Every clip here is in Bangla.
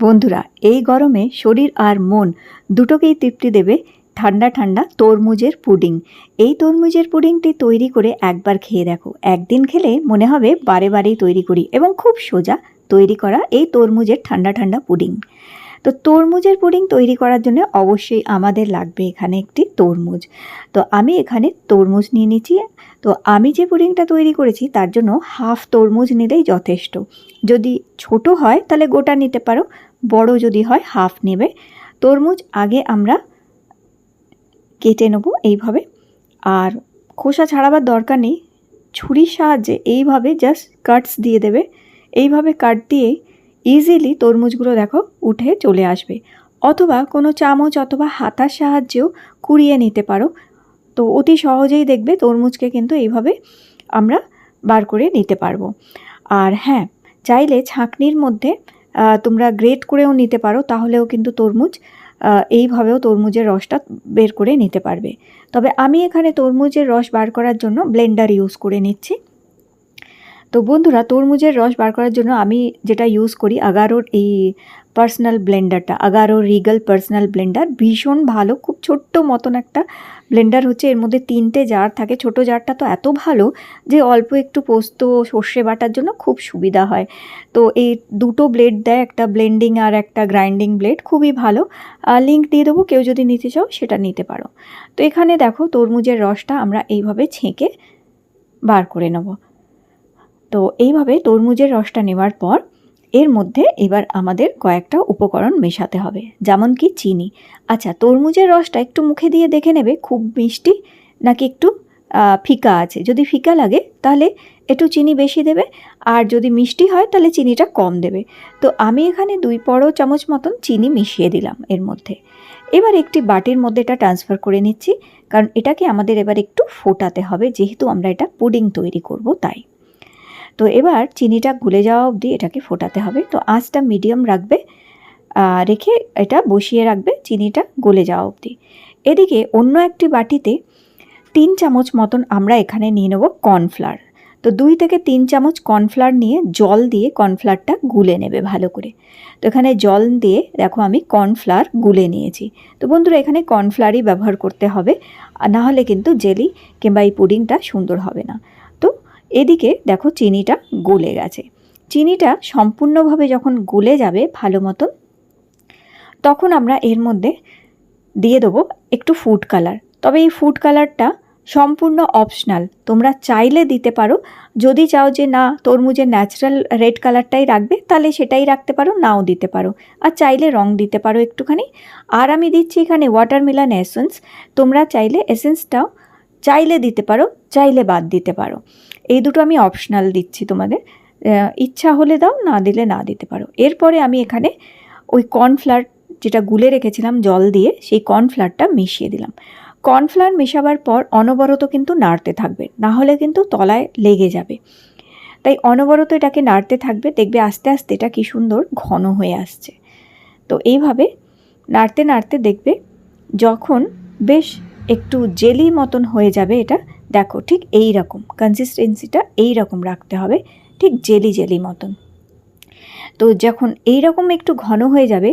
বন্ধুরা, এই গরমে শরীর আর মন দুটোকেই তৃপ্তি দেবে ঠান্ডা ঠান্ডা তরমুজের পুডিং। এই তরমুজের পুডিংটি তৈরি করে একবার খেয়ে দেখো। একদিন খেলে মনে হবে বারে বারেই তৈরি করি এবং খুব সোজা তৈরি করা এই তরমুজের ঠান্ডা ঠান্ডা পুডিং। তো তরমুজের পুডিং তৈরি করার জন্য অবশ্যই আমাদের লাগবে এখানে একটি তরমুজ। তো আমি এখানে তরমুজ নিয়ে নিচ্ছি। তো আমি যে পুডিংটা তৈরি করেছি তার জন্য হাফ তরমুজ নিলেই যথেষ্ট। যদি ছোট হয় তাহলে গোটা নিতে পারো, বড় যদি হয় হাফ নেবে। তরমুজ আগে আমরা কেটে নেব এইভাবে। আর খোসা ছাড়াবার দরকার নেই। ছুরির সাহায্যে এইভাবে জাস্ট কাটস দিয়ে দেবে। এইভাবে কাট দিয়ে ইজিলি তরমুজগুলো দেখো উঠে চলে আসবে। অথবা কোনো চামচ অথবা হাতার সাহায্যেও কুড়িয়ে নিতে পারো। তো অতি সহজেই দেখবে তরমুজকে কিন্তু এইভাবে আমরা বার করে নিতে পারব। আর হ্যাঁ চাইলে ছাঁকনির মধ্যে তোমরা গ্রেট করেও নিতে পারো, তাহলেও কিন্তু তরমুজ এইভাবেও তরমুজের রসটা বের করে নিতে পারবে। তবে আমি এখানে তরমুজের রস বার করার জন্য ব্লেন্ডার ইউজ করে নিচ্ছি। তো বন্ধুরা, তরমুজের রস বার করার জন্য আমি যেটা ইউজ করি আগারোর এই পার্সোনাল ব্লেন্ডারটা আগারো রিগাল পার্সোনাল ব্লেন্ডার ভীষণ ভালো, খুব ছোট্ট মতন একটা ব্লেন্ডার হচ্ছে। এর মধ্যে তিনটে জার থাকে। ছোট জারটা তো এত ভালো যে অল্প একটু পোস্ত, সর্ষে বাটার জন্য খুব সুবিধা হয়। তো এই দুটো ব্লেড দেয়, একটা ব্লেন্ডিং আর একটা গ্রাইন্ডিং ব্লেড খুবই ভালো। লিঙ্ক দিয়ে দেবো, কেউ যদি নিতে চাও, সেটা নিতে পারো। তো এখানে দেখো, তরমুজের রসটা আমরা এইভাবে ছেঁকে বার করে নেব। তো এইভাবে তরমুজের রসটা নেওয়ার পর এর মধ্যে এবার আমাদের কয়েকটা উপকরণ মেশাতে হবে যেমন কি চিনি। আচ্ছা তরমুজের রসটা একটু মুখে দিয়ে দেখে নেবে, খুব মিষ্টি নাকি একটু ফিকা আছে। যদি ফিকা লাগে, তাহলে একটু চিনি বেশি দেবে, আর যদি মিষ্টি হয়, তাহলে চিনিটা কম দেবে। তো আমি এখানে দুই বড় চামচ মতন চিনি মিশিয়ে দিলাম এর মধ্যে। এবার একটি বাটির মধ্যে এটা ট্রান্সফার করে নিচ্ছি, কারণ এটাকে আমাদের এবার একটু ফোটাতে হবে, যেহেতু আমরা এটা পুডিং তৈরি করব তাই। তো এবার চিনিটা গুলে যাওয়া অবধি এটাকে ফোটাতে হবে। তো আঁচটা মিডিয়াম রাখবে রেখে এটা বসিয়ে রাখবে চিনিটা গলে যাওয়া অবধি। এদিকে অন্য একটি বাটিতে তিন চামচ মতন আমরা এখানে নিয়ে নেব কর্নফ্লাওয়ার। তো দুই থেকে তিন চামচ কর্নফ্লাওয়ার নিয়ে জল দিয়ে কর্নফ্লাওয়ারটা গুলে নেবে ভালো করে। তো এখানে জল দিয়ে দেখো আমি কর্নফ্লাওয়ার গুলে নিয়েছি। তো বন্ধুরা এখানে কর্নফ্লাওয়ারই ব্যবহার করতে হবে, না হলে কিন্তু জেলি কিংবা এই পুডিংটা সুন্দর হবে না। তো এদিকে দেখো চিনিটা গলে গেছে। চিনিটা সম্পূর্ণভাবে যখন গলে যাবে ভালো মতন, তখন আমরা এর মধ্যে দিয়ে দেবো একটু ফুড কালার তবে এই ফুড কালারটা সম্পূর্ণ অপশনাল তোমরা চাইলে দিতে পারো। যদি চাও যে না, তরমুজের ন্যাচারাল রেড কালারটাই রাখবে, তাহলে সেটাই রাখতে পারো, নাও দিতে পারো। আর চাইলে রং দিতে পারো একটুখানি। আর আমি দিচ্ছি এখানে ওয়াটারমেলন এসেন্স তোমরা চাইলে এসেন্সটাও চাইলে দিতে পারো, চাইলে বাদ দিতে পারো। এই দুটো আমি অপশনাল দিচ্ছি তোমাদের। ইচ্ছা হলে দাও, না দিলে না দিতে পারো। এরপরে আমি এখানে ওই কর্নফ্লাওয়ার যেটা গুলে রেখেছিলাম জল দিয়ে, সেই কর্নফ্লাওয়ারটা মিশিয়ে দিলাম। কর্নফ্লাওয়ার মেশাবার পর অনবরত কিন্তু নাড়তে থাকবে, না হলে কিন্তু তলায় লেগে যাবে। তাই অনবরত এটাকে নাড়তে থাকবে, দেখবে আস্তে আস্তে এটা কি সুন্দর ঘন হয়ে আসছে। তো এইভাবে নাড়তে নাড়তে দেখবে যখন বেশ একটু জেলি মতন হয়ে যাবে এটা দেখো ঠিক এই রকম কনসিস্টেন্সিটা এই রকম রাখতে হবে, ঠিক জেলি জেলি মতন। তো যখন এই রকম একটু ঘন হয়ে যাবে,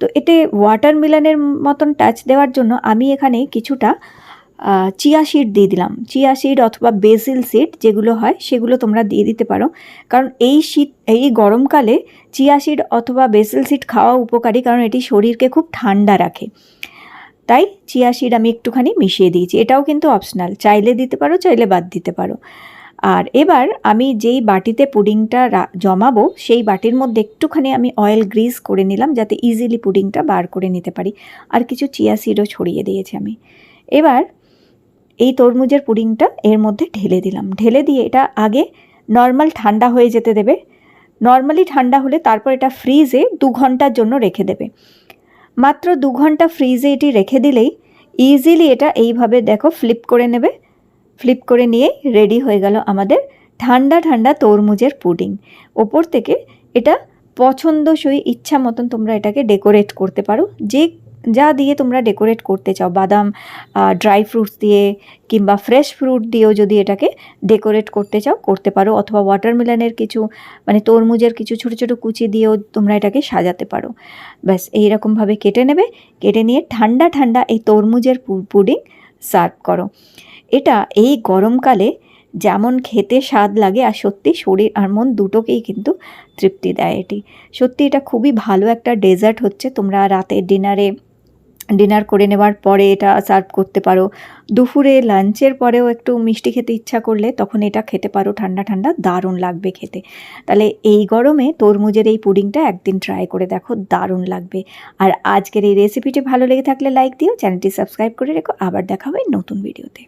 তো এতে ওয়াটারমেলনের মতন টাচ দেওয়ার জন্য আমি এখানে কিছুটা চিয়া সিড দিয়ে দিলাম। চিয়া সিড অথবা বেসিল সিড যেগুলো হয়, সেগুলো তোমরা দিয়ে দিতে পারো। কারণ এই শীত, এই গরমকালে চিয়া সিড অথবা বেসিল সিড খাওয়া উপকারী, কারণ এটি শরীরকে খুব ঠান্ডা রাখে। তাই চিয়া সিড আমি একটুখানি মিশিয়ে দিয়েছি। এটাও কিন্তু অপশনাল চাইলে দিতে পারো, চাইলে বাদ দিতে পারো। আর এবার আমি যেই বাটিতে পুডিংটা জমাবো, সেই বাটির মধ্যে একটুখানি আমি অয়েল গ্রিস করে নিলাম, যাতে ইজিলি পুডিংটা বার করে নিতে পারি। আর কিছু চিয়া সিডও ছড়িয়ে দিয়েছি আমি। এবার এই তরমুজের পুডিংটা এর মধ্যে ঢেলে দিলাম। ঢেলে দিয়ে এটা আগে নর্মাল ঠান্ডা হয়ে যেতে দেবে। নর্মালি ঠান্ডা হলে তারপর এটা ফ্রিজে দু ঘণ্টার জন্য রেখে দেবে। মাত্র দু ঘণ্টা ফ্রিজে এটি রেখে দিলেই ইজিলি এটা এইভাবে দেখো ফ্লিপ করে নেবে। ফ্লিপ করে নিয়ে রেডি হয়ে গেল আমাদের ঠান্ডা ঠান্ডা তরমুজের পুডিং ওপর থেকে এটা পছন্দসই ইচ্ছা মতন তোমরা এটাকে ডেকোরেট করতে পারো। যে যা দিয়ে তোমরা ডেকোরেট করতে চাও, বাদাম ড্রাই ফ্রুটস দিয়ে কিংবা ফ্রেশ ফ্রুট দিয়েও যদি এটাকে ডেকোরেট করতে চাও, করতে পারো অথবা ওয়াটারমেলনের কিছু মানে তরমুজের কিছু ছোটো ছোটো কুচি দিয়েও তোমরা এটাকে সাজাতে পারো। ব্যাস, এইরকমভাবে কেটে নেবে, কেটে নিয়ে ঠান্ডা ঠান্ডা এই তরমুজের পুডিং সার্ভ করো। এটা এই গরমকালে যেমন খেতে স্বাদ লাগে আর সত্যি শরীর আর মন দুটোকেই কিন্তু তৃপ্তি দেয় এটি। সত্যি এটা খুবই ভালো একটা ডেজার্ট হচ্ছে, তোমরা রাতের ডিনারে ডিনার করে নেওয়ার পরে এটা সার্ভ করতে পারো। দুপুরে লাঞ্চের পরেও একটু মিষ্টি খেতে ইচ্ছা করলে তখন এটা খেতে পারো। ঠান্ডা ঠান্ডা দারুণ লাগবে খেতে। তাহলে এই গরমে তরমুজের এই পুডিংটা একদিন ট্রাই করে দেখো, দারুণ লাগবে। আর আজকের এই রেসিপিটি ভালো লেগে থাকলে লাইক দিও চ্যানেলটি সাবস্ক্রাইব করে রেখো। আবার দেখা হবে নতুন ভিডিওতে